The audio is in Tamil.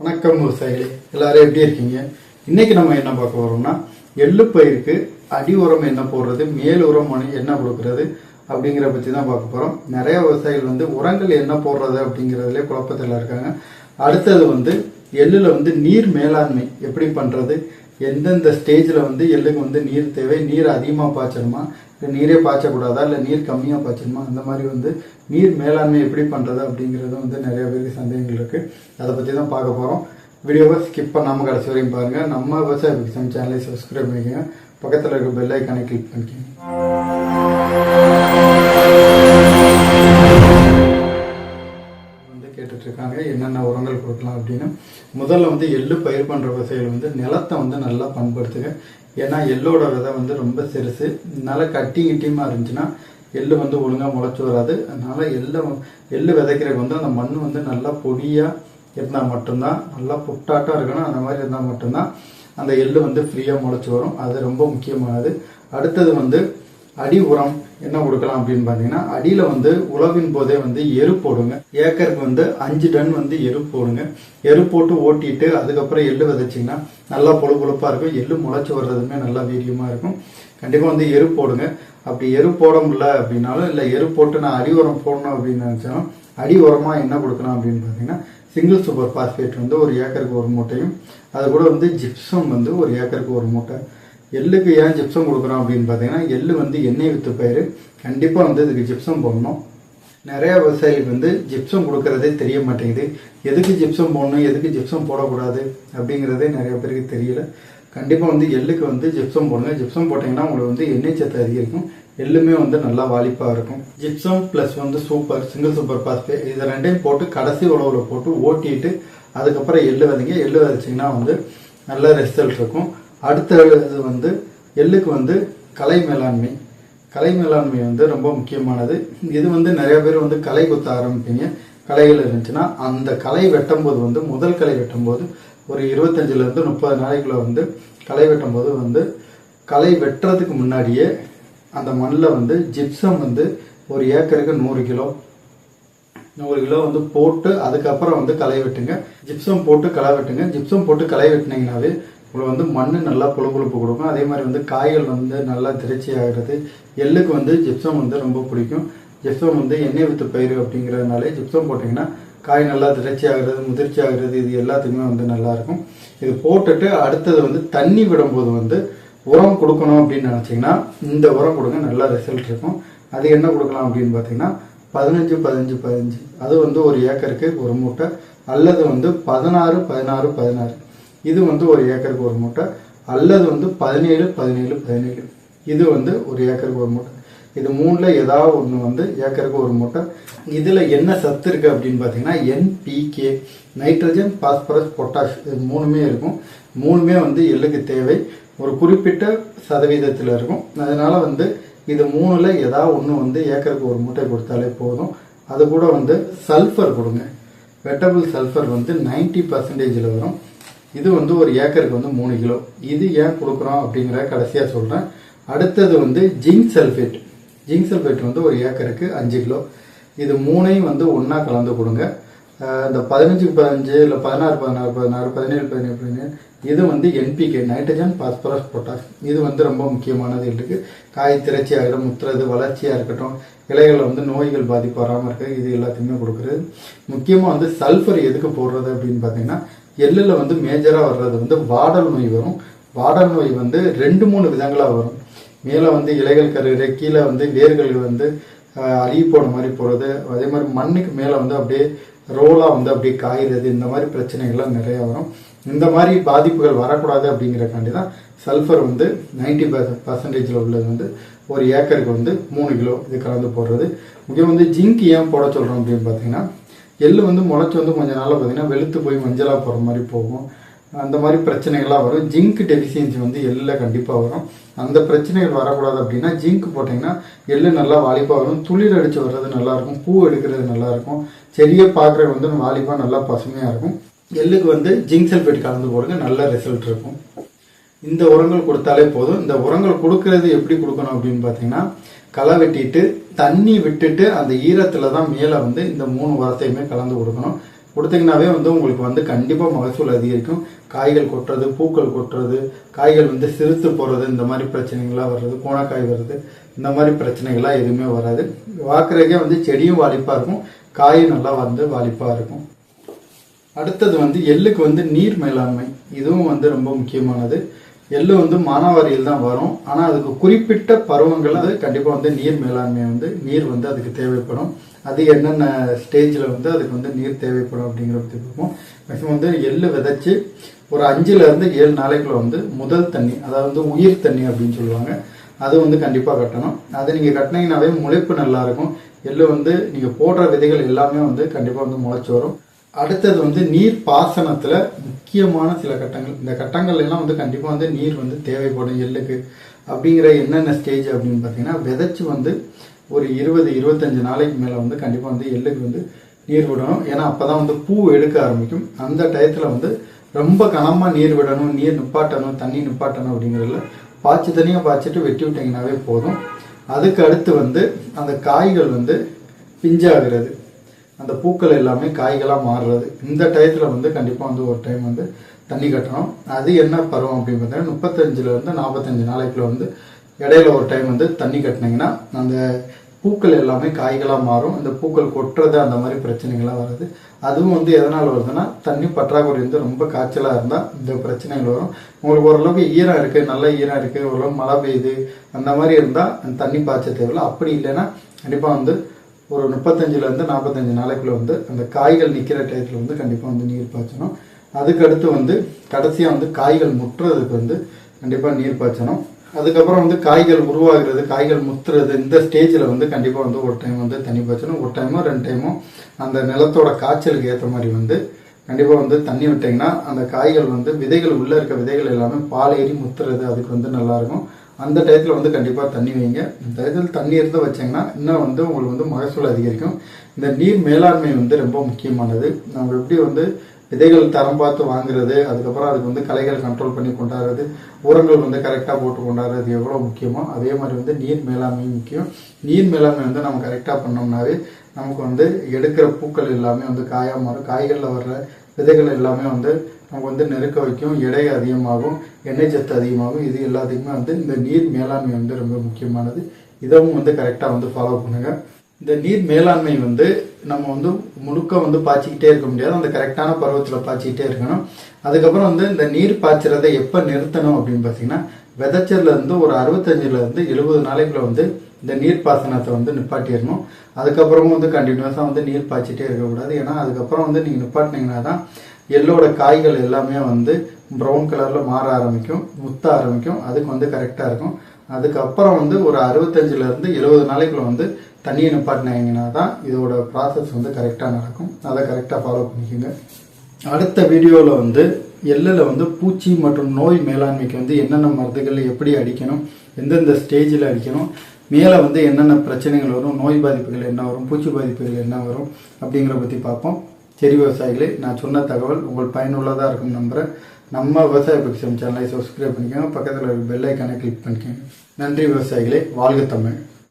வணக்கம் விவசாயிகளே எல்லாரும் எப்படி இருக்கீங்க? இன்னைக்கு நம்ம என்ன பார்க்க வரோம்னா எள்ளு பயிருக்கு அடி உரம் என்ன போடுறது மேல் உரம் என்ன கொடுக்கறது அப்படிங்கிற பற்றி தான் பார்க்க போகிறோம் நிறைய விவசாயிகள் வந்து உரங்கள் என்ன போடுறது அப்படிங்கிறதுலே குழப்பத்தில் இருக்காங்க. அடுத்தது வந்து எள்ளில் வந்து நீர் மேலாண்மை எப்படி பண்ணுறது எந்தெந்த ஸ்டேஜில் வந்து எள்ளுக்கு வந்து நீர் தேவை? நீர் அதிகமாக பாய்ச்சணுமா? இல்லை நீரே பாய்ச்சக்கூடாதா? இல்லை நீர் கம்மியாக பாய்ச்சணுமா? அந்த மாதிரி வந்து நீர் மேலாண்மை எப்படி பண்ணுறது அப்படிங்கிறது வந்து நிறைய பேருக்கு சந்தேகங்கள் இருக்குது அதை பற்றி தான் பார்க்க போகிறோம் வீடியோவை ஸ்கிப் பண்ணாமல் கடைசி வரையும் பாருங்கள் நம்ம விவசாய சேனலை சப்ஸ்கிரைப் பண்ணிக்கோங்க. பக்கத்தில் இருக்க பெல் ஐக்கானை கிளிக் பண்ணிக்கோங்க. கொடுத்துருக்காங்க. என்னென்ன உரங்கள் கொடுக்கலாம் அப்படின்னு. முதல்ல வந்து எள்ளு பயிர் பண்ணுற விவசாயிகள் வந்து நிலத்தை வந்து நல்லா பண்படுத்துங்க ஏன்னா எள்ளோட விதை வந்து ரொம்ப சிறுசு. நல்லா கட்டி கிட்டியமாக இருந்துச்சுன்னா எள்ளு வந்து ஒழுங்காக முளைச்சி வராது. அதனால் எள்ளை எள்ளு விதைக்கிறதுக்கு வந்து அந்த மண் வந்து நல்லா பொடியாக இருந்தால் மட்டும்தான் நல்லா புட்டாட்டாக இருக்கணும் அந்த மாதிரி இருந்தால் மட்டும்தான் அந்த எள்ளு வந்து ஃப்ரீயாக முளைச்சி வரும். அது ரொம்ப முக்கியமானது. அடுத்தது வந்து அடி உரம் என்ன கொடுக்கலாம் அப்படின்னு பார்த்தீங்கன்னா அடியில் வந்து உழவின் போதே வந்து எரு போடுங்க. ஏக்கருக்கு வந்து அஞ்சு டன் வந்து எரு போடுங்க. எரு போட்டு ஓட்டிட்டு அதுக்கப்புறம் எள்ளு விதைச்சிங்கன்னா நல்லா பொழு பொழுப்பாக இருக்கும். எள்ளு முளைச்சி வர்றதுமே நல்லா வீரியமாக இருக்கும். கண்டிப்பாக வந்து எரு போடுங்க. அப்படி எரு போட முடியல அப்படின்னாலும் இல்லை எரு போட்டு நான் அடி உரம் போடணும் அப்படின்னு நினச்சாலும் அடி உரமாக என்ன கொடுக்கலாம் அப்படின்னு பார்த்தீங்கன்னா சிங்கிள் சூப்பர் பாஸ்பேட் வந்து ஒரு ஏக்கருக்கு ஒரு மூட்டையும் அது கூட வந்து ஜிப்சம் வந்து ஒரு ஏக்கருக்கு ஒரு மூட்டை. எள்ளுக்கு ஏன் ஜிப்சம் கொடுக்குறோம் அப்படின்னு பார்த்தீங்கன்னா எள்ளு வந்து எண்ணெய் வித்து பயிர் கண்டிப்பாக வந்து இதுக்கு ஜிப்சம் போடணும். நிறைய விவசாயிகளுக்கு வந்து ஜிப்சம் கொடுக்கறதே தெரிய மாட்டேங்குது. எதுக்கு ஜிப்சம் போடணும்? எதுக்கு ஜிப்சம் போடக்கூடாது? அப்படிங்கிறதே நிறைய பேருக்கு தெரியல. கண்டிப்பாக வந்து எள்ளுக்கு வந்து ஜிப்சம் போடுங்க. ஜிப்சம் போட்டிங்கன்னா உங்களுக்கு வந்து எண்ணெய் சத்து அதிகரிக்கும். எள்ளுமே வந்து நல்லா வாலிப்பாக இருக்கும். ஜிப்சம் ப்ளஸ் வந்து சூப்பர் சிங்கிள் சூப்பர் பாஸ்பே இதை ரெண்டையும் போட்டு கடைசி உழவுல போட்டு ஓட்டிட்டு அதுக்கப்புறம் எள்ளு விதைங்க எள்ளு விதைச்சிங்கன்னா வந்து நல்ல ரிசல்ட் இருக்கும். அடுத்தது வந்து எள்ளுக்கு வந்து கலை மேலாண்மை. கலை மேலாண்மை வந்து ரொம்ப முக்கியமானது. இது வந்து நிறைய பேர் வந்து களை குத்த ஆரம்பிப்பீங்க. களைகள் இருந்துச்சுன்னா அந்த களை வெட்டும்போது வந்து முதல் களை வெட்டும்போது ஒரு இருபத்தஞ்சிலேருந்து முப்பது நாளைக்குள்ள வந்து களை வெட்டும்போது வந்து களை வெட்டுறதுக்கு முன்னாடியே அந்த மண்ணில் வந்து ஜிப்சம் வந்து ஒரு ஏக்கருக்கு நூறு கிலோ. நூறு கிலோ வந்து போட்டு அதுக்கப்புறம் வந்து களை வெட்டுங்க. ஜிப்சம் போட்டு களை வெட்டுங்க. ஜிப்சம் போட்டு களை வெட்டினீங்கனாவே உங்களுக்கு வந்து மண் நல்லா புழு புழுப்பு கொடுக்கும். அதே மாதிரி வந்து காய்கள் வந்து நல்லா திரைச்சி ஆகிறது. எள்ளுக்கு வந்து ஜிப்சம் வந்து ரொம்ப பிடிக்கும். ஜிப்சம் வந்து எண்ணெய் வித்து பயிர் அப்படிங்கிறதுனாலே ஜிப்சம் போட்டிங்கன்னா காய் நல்லா திரைச்சி ஆகிறது முதிர்ச்சி ஆகிறது இது எல்லாத்துக்குமே வந்து நல்லாயிருக்கும் இது போட்டுட்டு அடுத்தது வந்து தண்ணி விடும்போது வந்து உரம் கொடுக்கணும் அப்படின்னு நினச்சிங்கன்னா இந்த உரம் கொடுங்க நல்லா ரிசல்ட் இருக்கும். அது என்ன கொடுக்கலாம் அப்படின்னு பார்த்தீங்கன்னா பதினஞ்சு பதினஞ்சு பதினஞ்சு. அது வந்து ஒரு ஏக்கருக்கு ஒரு மூட்டை. அல்லது வந்து பதினாறு பதினாறு பதினாறு. இது வந்து ஒரு ஏக்கருக்கு ஒரு மூட்டை அல்லது வந்து பதினேழு பதினேழு பதினேழு. இது வந்து ஒரு ஏக்கருக்கு ஒரு மூட்டை. இது மூணில் ஏதாவது ஒன்று வந்து ஏக்கருக்கு ஒரு மூட்டை. இதில் என்ன சத்து இருக்குது அப்படின்னு பார்த்தீங்கன்னா என்பிகே நைட்ரஜன் பாஸ்பரஸ் பொட்டாஷ் இது மூணுமே இருக்கும். மூணுமே வந்து எள்ளுக்கு தேவை. ஒரு குறிப்பிட்ட சதவீதத்தில் இருக்கும். அதனால் வந்து இது மூணில் ஏதாவது ஒன்று வந்து ஏக்கருக்கு ஒரு மூட்டை கொடுத்தாலே போதும். அது கூட வந்து சல்ஃபர் கொடுங்க. வெட்டபிள் சல்ஃபர் வந்து நைன்டி பர்சன்டேஜில் வரும். இது வந்து ஒரு ஏக்கருக்கு வந்து மூணு கிலோ. இது ஏன் கொடுக்குறோம் அப்படிங்கிற கடைசியாக சொல்கிறேன் அடுத்தது வந்து ஜிங்க் சல்ஃபேட் ஜிங்க் சல்ஃபேட் வந்து ஒரு ஏக்கருக்கு அஞ்சு கிலோ. இது மூணையும் வந்து ஒன்றா கலந்து கொடுங்க. இந்த பதினஞ்சுக்கு பதினஞ்சு இல்லை பதினாறு பதினாறு பதினாறு பதினேழு பதினேழு பதினேழு இது வந்து என்பிகே நைட்ரஜன் பாஸ்பரஸ் பொட்டாஷ் இது வந்து ரொம்ப முக்கியமானது இருக்கு காய் திரைச்சி ஆகிடும் முத்துறது வளர்ச்சியாக இருக்கட்டும் இலைகளில் வந்து நோய்கள் பாதிப்பு வராமல் இருக்க. இது எல்லாத்தையுமே கொடுக்குறது. முக்கியமாக வந்து சல்ஃபர் எதுக்கு போடுறது அப்படின்னு பார்த்தீங்கன்னா எள்ளில் வந்து மேஜராக வர்றது வந்து வாடல் நோய் வரும். வாடல் நோய் வந்து ரெண்டு மூணு விதங்களாக வரும். மேலே வந்து இலைகள் கருகிற கீழே வந்து வேர்கள் வந்து அழுகி போன மாதிரி போகிறது அதே மாதிரி மண்ணுக்கு மேலே வந்து அப்படியே ரோலாக வந்து அப்படியே காய்கிறது இந்த மாதிரி பிரச்சனைகள்லாம் நிறையா வரும். இந்த மாதிரி பாதிப்புகள் வரக்கூடாது அப்படிங்கிறக்காண்டி தான் சல்ஃபர் வந்து நைன்டி பர்சன்டேஜில் உள்ளது வந்து ஒரு ஏக்கருக்கு வந்து மூணு கிலோ இது கலந்து போடுறது. முக்கியம் வந்து ஜிங்க் ஏன் போட சொல்கிறோம் அப்படின்னு பார்த்தீங்கன்னா எள்ளு வந்து முளைச்சி வந்து கொஞ்ச நாளில் பார்த்தீங்கன்னா வெளுத்து போய் மஞ்சளாக போகிற மாதிரி போகும். அந்த மாதிரி பிரச்சனைகள்லாம் வரும். ஜிங்க் டெஃபிஷியன்சி வந்து எள்ளில் கண்டிப்பாக வரும். அந்த பிரச்சனைகள் வரக்கூடாது அப்படின்னா ஜிங்க் போட்டிங்கன்னா எள்ளு நல்லா வாலிப்பாக வரும். துளிர் அடித்து வர்றது நல்லாயிருக்கும் பூ எடுக்கிறது நல்லாயிருக்கும் செடியை பார்க்குறது வந்து வாலிப்பாக நல்லா பசுமையாக இருக்கும். எள்ளுக்கு வந்து ஜிங்க் சல்ஃபேட் கலந்து போடுங்க. நல்ல ரிசல்ட் இருக்கும். இந்த உரங்கள் கொடுத்தாலே போதும். இந்த உரங்கள் கொடுக்கறது எப்படி கொடுக்கணும் அப்படின்னு பார்த்தீங்கன்னா களை வெட்டிட்டு தண்ணி விட்டுட்டு அந்த ஈரத்தில் தான் மேலே வந்து இந்த மூணு உரத்தையுமே கலந்து கொடுக்கணும். கொடுத்தீங்கன்னாவே வந்து உங்களுக்கு வந்து கண்டிப்பாக மகசூல் அதிகரிக்கும். காய்கள் கொட்டுறது பூக்கள் கொட்டுறது காய்கள் வந்து சிறுத்து போகிறது இந்த மாதிரி பிரச்சனைகள்லாம் வர்றது கோணக்காய் வருது இந்த மாதிரி பிரச்சனைகள்லாம் எதுவுமே வராது. பார்க்குறதுக்கே வந்து செடியும் வாலிப்பாக இருக்கும் காயும் நல்லா வந்து வாலிப்பாக இருக்கும். அடுத்தது வந்து எள்ளுக்கு வந்து நீர் மேலாண்மை இதுவும் வந்து ரொம்ப முக்கியமானது. எள்ளு வந்து மானாவாரியில் தான் வரும். ஆனால் அதுக்கு குறிப்பிட்ட பருவங்கள் அது கண்டிப்பாக வந்து நீர் மேலாண்மை வந்து நீர் வந்து அதுக்கு தேவைப்படும். அது என்னென்ன ஸ்டேஜில் வந்து அதுக்கு வந்து நீர் தேவைப்படும் அப்படிங்கிற பற்றி பார்ப்போம். மேக்ஸிமம் வந்து எள்ளு விதைச்சி ஒரு அஞ்சுலேருந்து ஏழு நாளைக்குள்ள வந்து முதல் தண்ணி அதாவது வந்து உயிர் தண்ணி அப்படின்னு சொல்லுவாங்க. அது வந்து கண்டிப்பாக கட்டணும். அதை நீங்கள் கட்டினீங்கன்னாவே முளைப்பு நல்லாயிருக்கும் எள்ளு வந்து நீங்கள் போடுற விதைகள் எல்லாமே வந்து கண்டிப்பாக வந்து முளைச்சி வரும். அடுத்தது வந்து நீர் பாசனத்தில் முக்கியமான சில கட்டங்கள். இந்த கட்டங்கள் எல்லாம் வந்து கண்டிப்பாக வந்து நீர் வந்து தேவைப்படும் எள்ளுக்கு. அப்படிங்கிற என்னென்ன ஸ்டேஜ் அப்படின்னு பார்த்தீங்கன்னா விதைச்சு வந்து ஒரு இருபது இருபத்தஞ்சு நாளைக்கு மேலே வந்து கண்டிப்பாக வந்து எள்ளுக்கு வந்து நீர் விடணும். ஏன்னா அப்போ தான் வந்து பூ எடுக்க ஆரம்பிக்கும். அந்த டயத்தில் வந்து ரொம்ப கனமாக நீர் விடணும் நீர் நிப்பாட்டணும் தண்ணி நிப்பாட்டணும் அப்படிங்கிறதுல பாய்ச்சி தனியாக பாய்ச்சிட்டு வெட்டி விட்டிங்கனாவே போதும். அதுக்கு அடுத்து வந்து அந்த காய்கள் வந்து பிஞ்சாகிறது. அந்த பூக்கள் எல்லாமே காய்களாக மாறுறது. இந்த டயத்தில் வந்து கண்டிப்பாக வந்து ஒரு டைம் வந்து தண்ணி கட்டணும். அது என்ன பருவம் அப்படின்னு பார்த்தீங்கன்னா முப்பத்தஞ்சுலேருந்து நாற்பத்தஞ்சு நாளைக்குள்ள வந்து இடையில ஒரு டைம் வந்து தண்ணி கட்டினீங்கன்னா அந்த பூக்கள் எல்லாமே காய்களாக மாறும். இந்த பூக்கள் கொட்டுறது அந்த மாதிரி பிரச்சனைகள்லாம் வருது அதுவும் வந்து எதனால் வருதுன்னா தண்ணி பற்றாக்குறை வந்து ரொம்ப காய்ச்சலாக இருந்தால் இந்த பிரச்சனைகள் வரும். உங்களுக்கு ஓரளவுக்கு ஈரம் இருக்குது நல்ல ஈரம் இருக்குது ஓரளவு மழை பெய்யுது அந்த மாதிரி இருந்தால் அந்த தண்ணி பாய்ச்ச தேவையில்லை. அப்படி இல்லைன்னா கண்டிப்பாக வந்து ஒரு முப்பத்தஞ்சுலேருந்து நாற்பத்தஞ்சு நாளைக்குள்ளே வந்து அந்த காய்கள் நிற்கிற டயத்தில் வந்து கண்டிப்பாக வந்து நீர் பாய்ச்சணும். அதுக்கடுத்து வந்து கடைசியாக வந்து காய்கள் முற்றுறதுக்கு வந்து கண்டிப்பாக நீர் பாய்ச்சணும். அதுக்கப்புறம் வந்து காய்கள் உருவாகிறது காய்கள் முத்துறது இந்த ஸ்டேஜில் வந்து கண்டிப்பாக வந்து ஒரு டைம் வந்து தண்ணி பாய்ச்சணும். ஒரு டைமோ ரெண்டு டைமோ அந்த நிலத்தோட காய்ச்சலுக்கு ஏற்ற மாதிரி வந்து கண்டிப்பாக வந்து தண்ணி விட்டிங்கன்னா அந்த காய்கள் வந்து விதைகள் உள்ளே இருக்க விதைகள் எல்லாமே பால் ஏறி முத்துறது அதுக்கு வந்து நல்லாயிருக்கும் அந்த டயத்தில் வந்து கண்டிப்பாக தண்ணி வைங்க. இந்த டயத்தில் தண்ணி இருந்து வச்சிங்கன்னா இன்னும் வந்து உங்களுக்கு வந்து மகசூல் அதிகரிக்கும். இந்த நீர் மேலாண்மை வந்து ரொம்ப முக்கியமானது. நம்ம எப்படி வந்து விதைகள் தரம் பார்த்து வாங்குறது அதுக்கப்புறம் அதுக்கு வந்து களைகள் கண்ட்ரோல் பண்ணி கொண்டாடுறது உரங்கள் வந்து கரெக்டாக போட்டு கொண்டாடுறது எவ்வளோ முக்கியமோ அதே மாதிரி வந்து நீர் மேலாண்மையும் முக்கியம். நீர் மேலாண்மை வந்து நம்ம கரெக்டாக பண்ணோம்னாவே நமக்கு வந்து எடுக்கிற பூக்கள் எல்லாமே வந்து காயாக மாறும் காய்களில் வர்ற விதைகள் எல்லாமே வந்து நமக்கு வந்து நெருக்க வைக்கும் எடை அதிகமாகும் எண்ணெய் சத்து அதிகமாகும் இது எல்லாத்துக்குமே வந்து இந்த நீர் மேலாண்மை வந்து ரொம்ப முக்கியமானது. இதவும் வந்து கரெக்டாக வந்து ஃபாலோ பண்ணுங்க. இந்த நீர் மேலாண்மை வந்து நம்ம வந்து முழுக்க வந்து பாய்ச்சிக்கிட்டே இருக்க முடியாது. அந்த கரெக்டான பருவத்தில் பாய்ச்சிக்கிட்டே இருக்கணும். அதுக்கப்புறம் வந்து இந்த நீர் பாய்ச்சறதை எப்போ நிறுத்தணும் அப்படின்னு பார்த்தீங்கன்னா விதைச்சதுலேருந்து ஒரு அறுபத்தஞ்சிலேருந்து எழுபது நாளைக்குள்ள வந்து இந்த நீர் பாசனத்தை வந்து நிப்பாட்டிடணும். அதுக்கப்புறமும் வந்து கண்டினியூஸாக வந்து நீர் பாய்ச்சிட்டே இருக்கக்கூடாது. ஏன்னா அதுக்கப்புறம் வந்து நீங்கள் நிப்பாட்டினீங்கன்னா தான் எள்ளோட காய்கள் எல்லாமே வந்து ப்ரௌன் கலரில் மாற ஆரம்பிக்கும் முத்த ஆரம்பிக்கும். அதுக்கு வந்து கரெக்டாக இருக்கும். அதுக்கப்புறம் வந்து ஒரு அறுபத்தஞ்சிலேருந்து எழுபது நாளைக்குள்ள வந்து தண்ணியை நிப்பாட்டினீங்கன்னா தான் இதோட ப்ராசஸ் வந்து கரெக்டாக நடக்கும். அதை கரெக்டாக ஃபாலோ பண்ணிக்கோங்க. அடுத்த வீடியோவில் வந்து எள்ளில் வந்து பூச்சி மற்றும் நோய் மேலாண்மைக்கு வந்து என்னென்ன மருந்துகள் எப்படி அடிக்கணும் எந்தெந்த ஸ்டேஜில் அடிக்கணும் மேலே வந்து என்னென்ன பிரச்சனைகள் வரும் நோய் பாதிப்புகள் என்ன வரும் பூச்சி பாதிப்புகள் என்ன வரும் அப்படிங்கிற பற்றி பார்ப்போம். சரி விவசாயிகளே நான் சொன்ன தகவல் உங்கள் பயனுள்ளதாக இருக்கும் நம்புகிறேன் நம்ம விவசாய பக்ஷம் சேனலை சப்ஸ்கிரைப் பண்ணிக்கோங்க. பக்கத்தில் பெல் ஐக்கானை கிளிக் பண்ணிக்கோங்க. நன்றி விவசாயிகளே. வாழ்க தமிழ்.